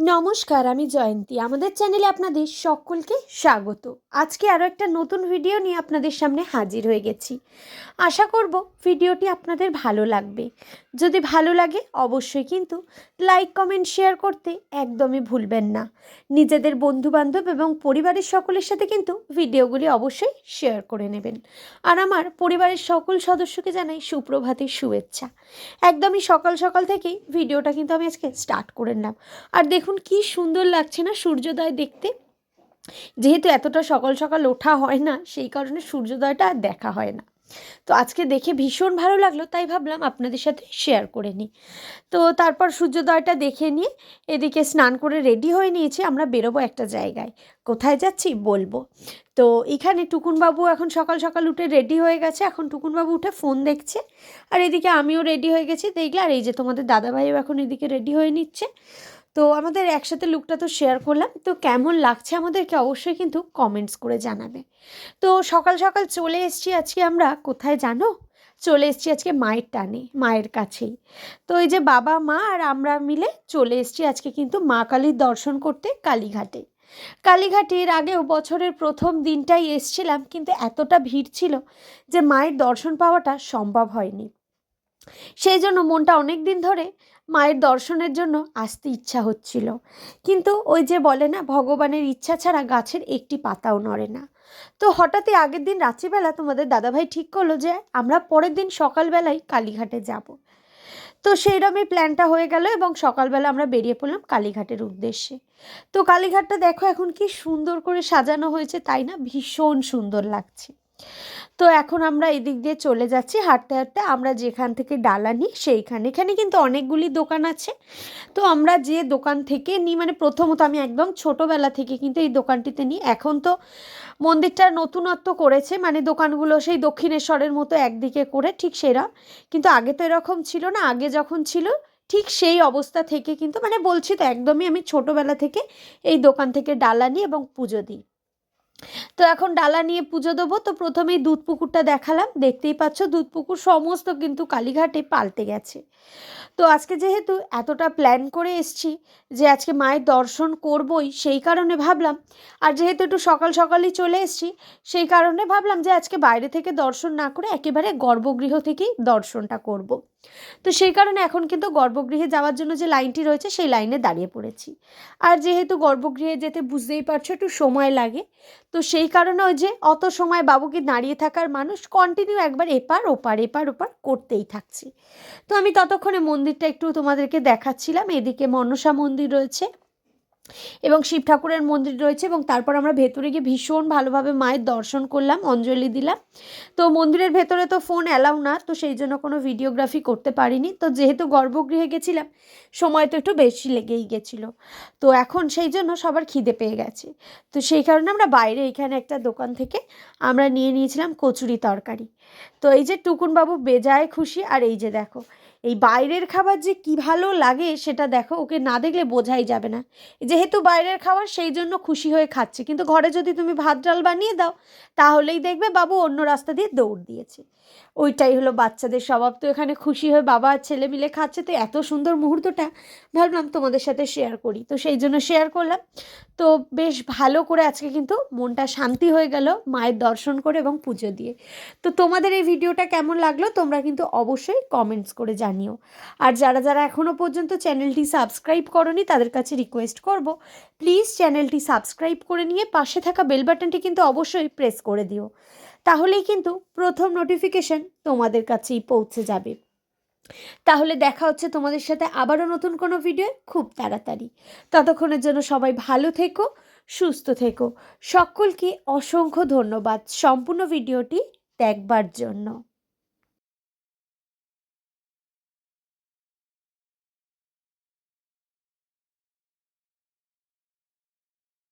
নমস্কার, আমি জয়ন্তী। আমাদের চ্যানেলে আপনাদের সকলকে স্বাগত। আজকে আরও একটা নতুন ভিডিও নিয়ে আপনাদের সামনে হাজির হয়ে গেছি। আশা করব ভিডিওটি আপনাদের ভালো লাগবে। যদি ভালো লাগে, অবশ্যই কিন্তু লাইক কমেন্ট শেয়ার করতে একদমই ভুলবেন না। নিজেদের বন্ধুবান্ধব এবং পরিবারের সকলের সাথে কিন্তু ভিডিওগুলি অবশ্যই শেয়ার করে নেবেন। আর আমার পরিবারের সকল সদস্যকে জানাই সুপ্রভাতের শুভেচ্ছা। একদমই সকাল সকাল থেকেই ভিডিওটা কিন্তু আমি আজকে স্টার্ট করে নিলাম। আর দেখুন কি সুন্দর লাগছে না সূর্যোদয় দেখতে। যেহেতু এতটা সকাল সকাল ওঠা হয় না, সেই কারণে সূর্যোদয়টা আর দেখা হয় না। তো আজকে দেখে ভীষণ ভালো লাগল, তাই ভাবলাম আপনাদের সাথে শেয়ার করে নিই। তো তারপর সূর্যোদয়টা দেখে নিয়ে এদিকে স্নান করে রেডি হয়ে নিয়েছি, আমরা বেরোবো একটা জায়গায়। কোথায় যাচ্ছি বলব? তো এখানে টুকুনবাবু এখন সকাল সকাল উঠে রেডি হয়ে গেছে, এখন টুকুনবাবু উঠে ফোন দেখছে। আর এদিকে আমিও রেডি হয়ে গেছি, দেখলে আর এই যে তোমাদের দাদাভাইও এখন এদিকে রেডি হয়ে নিচ্ছে। তো আমাদের একসাথে লুকটা তো শেয়ার করলাম। তো কেমন লাগছে আমাদেরকে অবশ্যই কিন্তু কমেন্টস করে জানাবে। তো সকাল সকাল চলে এসছি আজকে আমরা, কোথায় জানো? চলে এসছি আজকে মায়ের টানে, মায়ের কাছেই। তো এই যে বাবা, মা আর আমরা মিলে চলে এসছি আজকে কিন্তু মা কালীর দর্শন করতে কালীঘাটে। কালীঘাটের আগেও বছরের প্রথম দিনটাই এসছিলাম, কিন্তু এতটা ভিড় ছিল যে মায়ের দর্শন পাওয়াটা সম্ভব হয়নি। সেই জন্য মনটা অনেক দিন ধরে মায়ের দর্শনের জন্য আসতে ইচ্ছা হচ্ছিল। কিন্তু ওই যে বলে না, ভগবানের ইচ্ছা ছাড়া গাছের একটি পাতাও নড়ে না। তো হঠাৎই আগের দিন রাত্রিবেলা তোমাদের দাদাভাই ঠিক করল যে, আমরা পরের দিন সকালবেলায় কালীঘাটে যাব। তো সেইরকমই প্ল্যানটা হয়ে গেল এবং সকালবেলা আমরা বেরিয়ে পড়লাম কালীঘাটের উদ্দেশ্যে। তো কালীঘাটটা দেখো এখন কি সুন্দর করে সাজানো হয়েছে, তাই না? ভীষণ সুন্দর লাগছে। তো এখন আমরা এদিক দিয়ে চলে যাচ্ছি। হাঁটতে হাঁটতে আমরা যেখান থেকে ডালা নিই সেইখানে। এখানে কিন্তু অনেকগুলি দোকান আছে। তো আমরা যে দোকান থেকে নিই মানে প্রথমত আমি একদম ছোটোবেলা থেকে কিন্তু এই দোকানটিতে নিই। এখন তো মন্দিরটা নতুনত্ব করেছে মানে দোকানগুলো সেই দক্ষিণেশ্বরের মতো একদিকে করে ঠিক সেরা কিন্তু আগে তো এরকম ছিল না। আগে যখন ছিল, ঠিক সেই অবস্থা থেকে কিন্তু মানে বলছি তো, একদমই আমি ছোটোবেলা থেকে এই দোকান থেকে ডালা নিই এবং পুজো দিই। তো এখন ডালা নিয়ে পুজো দেবো। তো প্রথমেই দুধ পুকুরটা দেখালাম। দেখতেই পাচ্ছ দুধ পুকুর সমস্ত কিন্তু কালীঘাটে পাল্টে গেছে। তো আজকে যেহেতু এতটা প্ল্যান করে এসছি যে আজকে মায়ের দর্শন করবই, সেই কারণে ভাবলাম, আর যেহেতু একটু সকাল সকালই চলে এসছি, সেই কারণে ভাবলাম যে আজকে বাইরে থেকে দর্শন না করে একেবারে গর্ভগৃহ থেকেই দর্শনটা করব। তো সেই কারণে এখন কিন্তু গর্ভগৃহে যাওয়ার জন্য যে লাইনটি রয়েছে, সেই লাইনে দাঁড়িয়ে পড়েছি। আর যেহেতু গর্ভগৃহে যেতে বুঝতেই পারছ, একটু সময় লাগে। তো সেই কারণে ওই যে অত সময় বাবুকে দাঁড়িয়ে থাকার মানুষ কন্টিনিউ একবার এপার ওপার এপার ওপার করতেই থাকছি। তো আমি ততক্ষণে মন্দিরটা একটু তোমাদেরকে দেখাচ্ছিলাম। এদিকে মনসা মন্দির রয়েছে। এবং শিব ঠাকুরের মন্দির রয়েছে এবং তারপর আমরা ভেতরে গিয়ে ভীষণ ভালোভাবে মায়ের দর্শন করলাম, অঞ্জলি দিলাম। তো মন্দিরের ভেতরে তো ফোন অ্যালাউ না, তো সেই জন্য কোনো ভিডিওগ্রাফি করতে পারিনি। তো যেহেতু গর্ভগৃহে গেছিলাম, সময় তো একটু বেশি লেগেই গেছিল। তো এখন সেই জন্য সবার খিদে পেয়ে গেছে। তো সেই কারণে আমরা বাইরে এখানে একটা দোকান থেকে আমরা নিয়ে নিয়েছিলাম কচুরি তরকারি। তো এই যে টুকুনবাবু বেজায় খুশি, আর এই যে দেখো এই বাইরের খাবার যে কী ভালো লাগে সেটা দেখো, ওকে না দেখলে বোঝাই যাবে না। যেহেতু বাইরের খাবার সেই জন্য খুশি হয়ে খাচ্ছে, কিন্তু ঘরে যদি তুমি ভাত, ডাল বানিয়ে দাও, তাহলেই দেখবে বাবু অন্য রাস্তা দিয়ে দৌড় দিয়েছে। ওইটাই হলো বাচ্চাদের স্বভাব। তো এখানে খুশি হয়ে বাবা আর ছেলে মিলে খাচ্ছে, তো এত সুন্দর মুহূর্তটা ভাবলাম তোমাদের সাথে শেয়ার করি। তো সেই জন্য শেয়ার করলাম। তো বেশ ভালো করে আজকে কিন্তু মনটা শান্তি হয়ে গেল মায়ের দর্শন করে এবং পুজো দিয়ে। তো তোমাদের এই ভিডিওটা কেমন লাগল তোমরা কিন্তু অবশ্যই কমেন্টস করে জানিও। আর যারা যারা এখনও পর্যন্ত চ্যানেলটি সাবস্ক্রাইব করনি, তাদের কাছে রিকোয়েস্ট করব প্লিজ চ্যানেলটি সাবস্ক্রাইব করে নিয়ে পাশে থাকা বেল বাটনটি কিন্তু অবশ্যই প্রেস করে দিও। তাহলেই কিন্তু প্রথম নোটিফিকেশন তোমাদের কাছেই পৌঁছে যাবে। তাহলে দেখা হচ্ছে তোমাদের সাথে আবারও নতুন কোনো ভিডিও খুব তাড়াতাড়ি। ততক্ষণের জন্য সবাই ভালো থেকো, সুস্থ থেকো। সকলকে অসংখ্য ধন্যবাদ সম্পূর্ণ ভিডিওটি দেখবার জন্য।